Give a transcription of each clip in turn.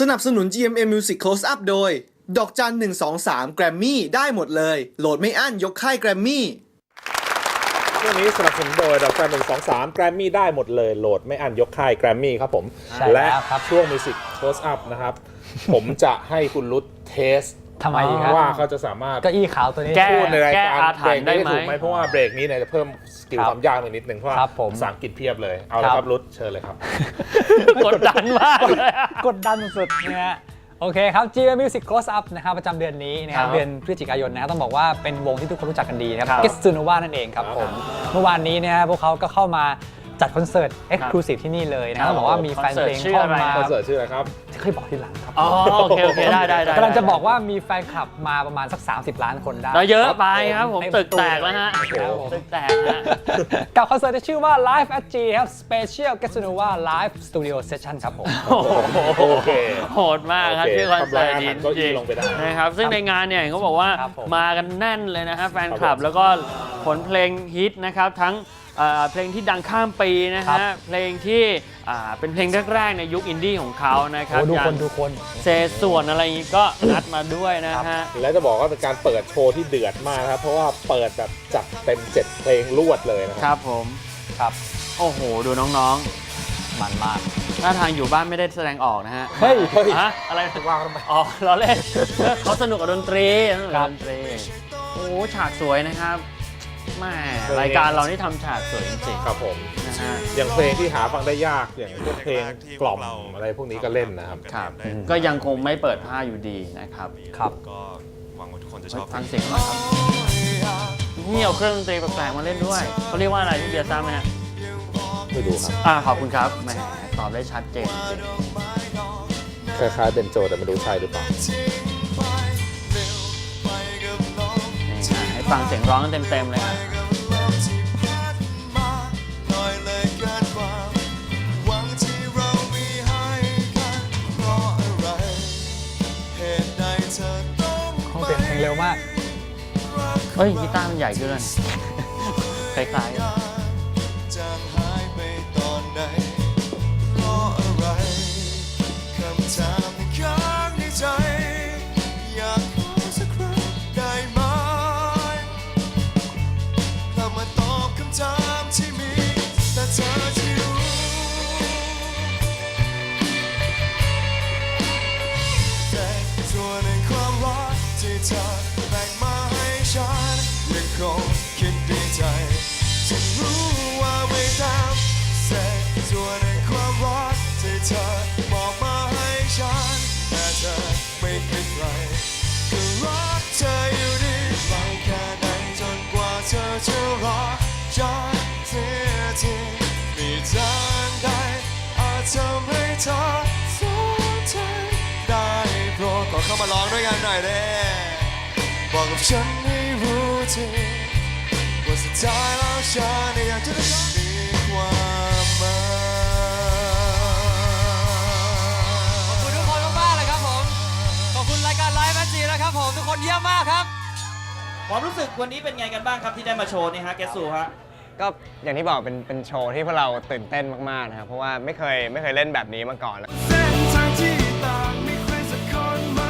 สนับสนุน GMM Music Close Up โดย ดอกจัน 123 แกรมมี่ได้หมดเลย โหลดไม่อั้นยกค่ายแกรมมี่ช่วงนี้สนับสนุนโดยดอกจันหนึ่งสองสามแกรมมี่ได้หมดเลยโหลดไม่อันยกค่ายแกรมมี่ครับผมใช่และแล้วครับช่วงมิวสิกโ o สอัพนะครับ ผมจะให้คุณรุตเทส ทำไมอีกครับว่าเขาจะสามารถเก้าอี้ขาวตัวนี้ แก้ พูดในรายแก้การอาถเบรรรกพ์ได้นี้ไหม ถูกไหมเพราะว่าเบรกนี้เนี่ยจะเพิ่มสกิลครับความยากหน่อยนิดนึงเพราะว่าครับผมภาษาอังกฤษเพียบเลยเอาละคครัรับ บรุตเชิญเลยครับ กดดันมากเลยอะ กดดันสุดๆนะฮะโอเคครับ g m Music Close Up นะครับประจำเดือนนี้นะครับครับเดือนพฤศจิกายนนะครับต้องบอกว่าเป็นวงที่ทุกคนรู้จักกันดีนะครับครับเกสซูโนวานั่นเองครับครับผม เมื่อวานนี้เนะฮะพวกเขาก็เข้ามา จัดคอนเสิร์ต Exclusive ที่นี่เลยนะครับต้องบอกว่ามีแฟนเพลงคอนเสิร์ตชื่อเข้าอะไรมาคอนเสิร์ตชื่ออะไรครับเคยบอกทีหลังครับอ๋อโอเคโอเคได้ได้ได้กำลังจะบอกว่ามีแฟนคลับมาประมาณสัก 30 ล้านคนได้เราเยอะไปครับผมเต็มตึกแตกแล้วฮะครับผมตึกแตกฮะกับคอนเสิร์ตที่ชื่อว่า Live at G ครับ Special g e s t o n o v a Live Studio Session ครับผมโอ้โหโอเคโหดมากครับโอเคชื่อคอนเสิร์ตทำลายอาหารเก้าอี้ลงไปได้นะครับซึ่งในงานเนี่ยเขาบอกว่าครับผมมากันแน่นเลยนะฮะแฟนคครัลับบผมแล้วก็ผลเพลงฮิตนะครับทั้ง เอ่อเพลงที่ดังข้ามปีนะครัฮะบเพลงที่อ่าเป็นเพลงแรกๆในยุคอินดี้ของเขานะครับโอ้ดูอย่าคงนดูคนเซส่วนอะไรอย่างงี้ก็นัดมาด้วยนะฮะ และจะบอกว่าเป็นการเปิดโชว์ที่เดือดมากนะครับ เพราะว่าเปิดแบบจัดเต็มเจ็ดเพลงรวดเลยนะคครัรับบผมครับ โอ้โห ดูน้องมันมากๆท่าทางอยู่บ้านไม่ได้แสดงออกนะฮะ เฮ้ยฮะอะไรว่างทำไมอ๋อเราเล่นเขาสนุกกับดนตรีสนุกครักับบดนตรี โอ้โหฉากสวยนะครับ แม่รายการเรานี่ทำฉากสวยจริงครับผม ๆนะฮะ อย่างเพลงที่หาฟังได้ยากอย่างพวกเพลงกล่อมอะไรพวกนี้ก็เล่นนะครับ ครับก็ยังคงไม่เปิดผ้าอยู่ดีนะครับครับ ก็หวังว่าทุกคนจะชอบฟังเสียงหน่อยครับนี่เอาเครื่องดนตรีแปลกๆมาเล่นด้วยเขาเรียกว่าอะไรพี่เบียร์ทราบไหมฮะไม่รู้ครับ อ่าขอบคุณครับแหมตอบได้ชัดเจนจริงคล้ายๆเป็นโจแต่ไม่รู้ใช่หรือเปล่านี่ ฟังเสียงร้องกันเต็มๆเลยครับห้องเปลี่ยนเพลงเร็วมาก เฮ้ยกีตาร์มันใหญ่ขึ้นเลยคล้ายๆ ฉันรู้ว่าไม่ตามเสร็จส่วในความรักที่เธอมอบมาให้ฉัน แต่เธอไม่คิดไรก็รักเธออยู่ดีไปแค่ไหนจนกว่าเธอจะรักฉันเสียทีมีทางใดอาจทำให้เธอสนใจได้โปรดขอเข้ามาร้องด้วยกันหน่อยเด้บอกกับฉันให้รู้ที ว่าสุดท้ายแล้วฉันเนี่ยอยากจะได้มีความหมายขอบคุณทุกคนมากๆเลยครับผม ขอบคุณรายการไลฟ์แมจีนะครับผม ทุกคนเยี่ยมมากครับ ความรู้สึกวันนี้เป็นไงกันบ้างครับที่ได้มาโชว์นี่ฮะแกสซูฮะ ก็อย่างที่บอกเป็นเป็นโชว์ที่พวกเราตื่นเต้นมากๆนะครับเพราะว่าไม่เคยไม่เคยเล่นแบบนี้มาก่อน เส้นทางที่ต่างมีใครสักคนไหม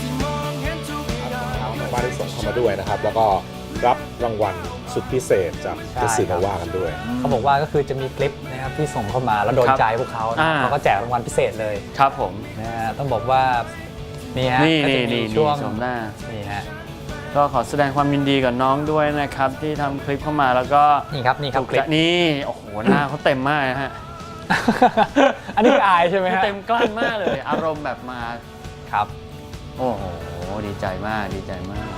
ที่มองเห็นทุกอย่าง ทางบ้านที่ส่งเข้ามาด้วยนะครับ แล้วก็รับรางวัล สุดพิเศษจากใช่เจสซี่ครัมาบว่ากันด้วย เขาบอกว่าก็คือจะมีคลิปนะครับที่ส่งเข้ามาแล้วโดนครับใจพวกเขานะอ่า เขาก็แจกรางวัลพิเศษเลยครับผม นะฮะต้องบอกว่านี่ฮะนี่ก็นี่จะมีนี่ช่วงชมหน้า นี่ฮะก็ขอแสดงความยินดีกับน้องด้วยนะครับ ที่ทำคลิปเข้ามาแล้วก็นี่ครับนี่ครับคลิป นี่ โอ้โห หน้าเขาเต็มมากนะฮะอันนี้คืออายใช่ไหมฮะเต็มกลั้นมากเลย อารมณ์แบบมา ครับ โอ้โห ดีใจมาก ดีใจมาก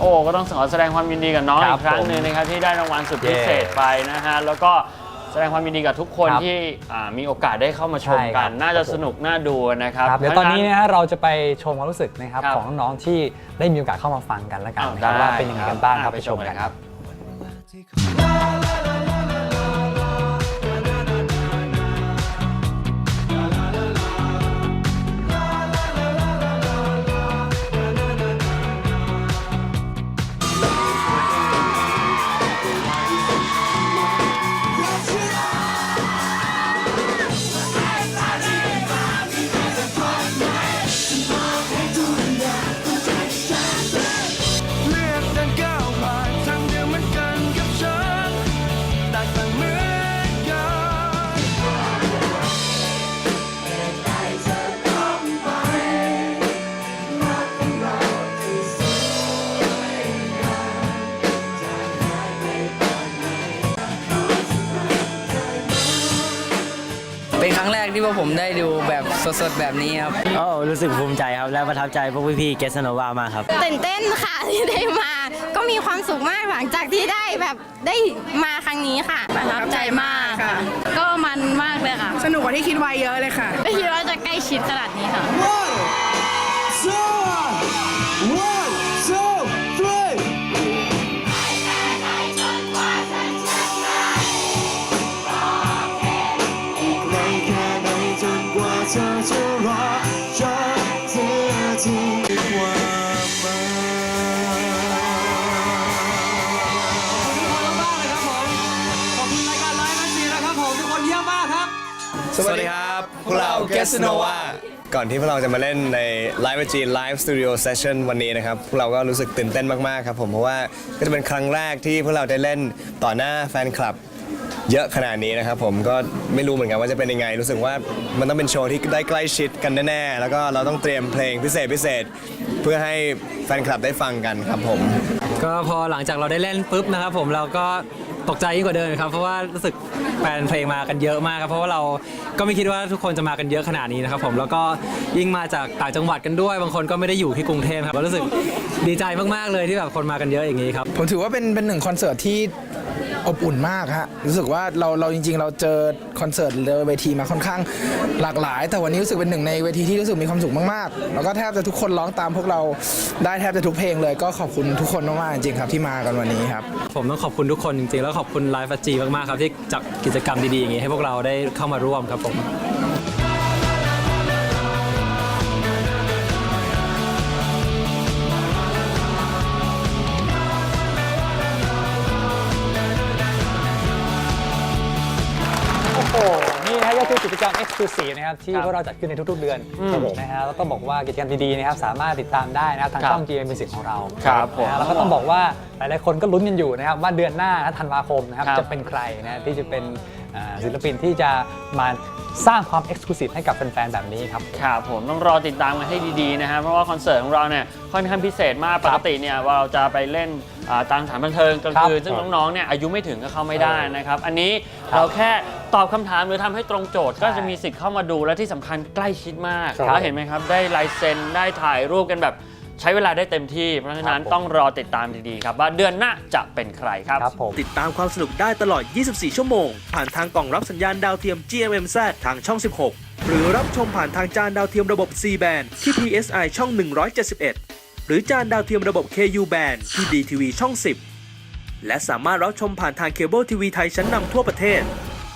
โอ้ก็ต้องขอแสดงความยินดีกับน้องครัอีบกครั้งหนึ่งนะครับที่ได้รางวัลสุดพิเศษไปนะฮะแล้วก็แสดงความยินดีกับทุกคนครับที่อ่ามีโอกาสได้เข้ามาชมใช่คกัรันบน่าจะสนุกน่าดูนะครับครับเดี๋ยวตอนนี้พราะฉะนะฮะเราจะไปชมความรู้สึกนะครับครับของน้องๆที่ได้มีโอกาสเข้ามาฟังกันแล้วกันอ้าวนะครับได้ว่าเป็นยังไงกันบ้างครับอะไปชมกันครับ ที่พวกผมได้ดูแบบสดๆแบบนี้ครับ โอ้รู้สึกภูมิใจครับ และประทับใจพวกพี่ๆเกสโนวามากครับ ตื่นเต้นค่ะที่ได้มา ก็มีความสุขมากหลังจากที่ได้แบบได้มาครั้งนี้ค่ะประทับใจมากค่ะ ก็มันมากเลยค่ะ สนุกกว่าที่คิดไว้เยอะเลยค่ะไม่คิดว่าจะใกล้ชิดขนาดนี้ค่ะ One, two, three. เธอจะรอจนเธอที่ความหมายขอบคุณรายการไลฟ์แมชชีนะครับผมทุกคนเยี่ยมมากครับสวัสดีครับ พวกเรา Guess Nova ก่อนที่พวกเราจะมาเล่นใน Live G Live Studio Session วันนี้นะครับ พวกเราก็รู้สึกตื่นเต้นมาก ๆ ครับผม เพราะว่าก็จะเป็นครั้งแรกที่พวกเราได้เล่นต่อหน้าแฟนคลับ เยอะขนาดนี้นะครับผมก็ไม่รู้เหมือนกันว่าจะเป็นยังไง รู้สึกว่ามันต้องเป็นโชว์ที่ได้ใกล้ชิดกันแน่ๆแล้วก็เราต้องเตรียมเพลงพิเศษพิเศษ เพื่อให้แฟนคลับได้ฟังกันครับผม ก็พอหลังจากเราได้เล่นปุ๊บนะครับผมเราก็ตกใจยิ่งกว่าเดิมครับเพราะว่ารู้สึกแฟนเพลงมากันเยอะมากครับเพราะว่าเราก็ไม่คิดว่าทุกคนจะมากันเยอะขนาดนี้นะครับผมแล้วก็ยิ่งมาจากต่างจังหวัดกันด้วย บางคนก็ไม่ได้อยู่ที่กรุงเทพครับก็รู้สึกดีใจมากๆเลยที่แบบคนมากันเยอะอย่างนี้ครับผมถือว่าเป็นเป็นหนึ่งคอนเสิร์ตที่ อบอุ่นมากฮะรู้สึกว่าเราเราจริง ๆ เราเจอคอนเสิร์ตเจอเวทีมาค่อนข้างหลากหลาย แต่วันนี้รู้สึกเป็นหนึ่งในเวทีที่รู้สึกมีความสุขมากๆ แล้วก็แทบจะทุกคนร้องตามพวกเราได้แทบจะทุกเพลงเลย ก็ขอบคุณทุกคนมากๆจริงๆครับที่มากันวันนี้ครับผมต้องขอบคุณทุกคนจริงๆแล้วขอบคุณไลฟ์จีมากๆครับที่จัดกิจกรรมดีๆอย่างนี้ให้พวกเราได้เข้ามาร่วมครับผม ก็คือกิจกรรม Exclusive นะครับที่พวกเราจัดขึ้นในทุกๆเดือนครับผมนะฮะแล้วก็บอกว่ากิจกรรมดีๆนะครับสามารถติดตามได้นะครับทางครับช่อง GM Music ของเราครับผมนะฮะแล้วก็ต้องบอกว่าหลายๆคนก็ลุ้นกันอยู่นะครับว่าเดือนหน้านะธันวาคมนะครับครับจะเป็นใครนะที่จะเป็น อ่าศิลปินที่จะมาสร้างความ Exclusive ให้กับแฟนๆแบบนี้ครับ ครับผมต้องรอติดตามกันให้ดีๆนะฮะเพราะว่าคอนเสิร์ตของเราเนี่ยค่อนข้างพิเศษมากปกติเนี่ยเราจะไปเล่นอ่าตามสถานบันเทิงกลางคืนซึ่งน้องๆเนี่ยอายุไม่ถึงก็เข้าไม่ได้นะครับ อันนี้ครับเราแค่ตอบคำถามหรือทำให้ตรงโจทย์ใช่ก็จะมีสิทธิ์เข้ามาดูและที่สำคัญใกล้ชิดมากครับ แล้วเห็นไหมครับได้ลายเซ็นได้ถ่ายรูปกันแบบ ใช้เวลาได้เต็มที่ เพราะฉะนั้นครับผมต้องรอติดตามดีๆครับ ว่าเดือนหน้าจะเป็นใครครับ ครับผมติดตามความสนุกได้ตลอด 24 ชั่วโมง ผ่านทางกล่องรับสัญญาณดาวเทียม GMMZ ทางช่อง 16 หรือรับชมผ่านทางจานดาวเทียมระบบ C band ที่ PSI ช่อง 171 หรือจานดาวเทียมระบบ KU band ที่ DTV ช่อง 10 และสามารถรับชมผ่านทางเคเบิลทีวีไทยชั้นนำทั่วประเทศ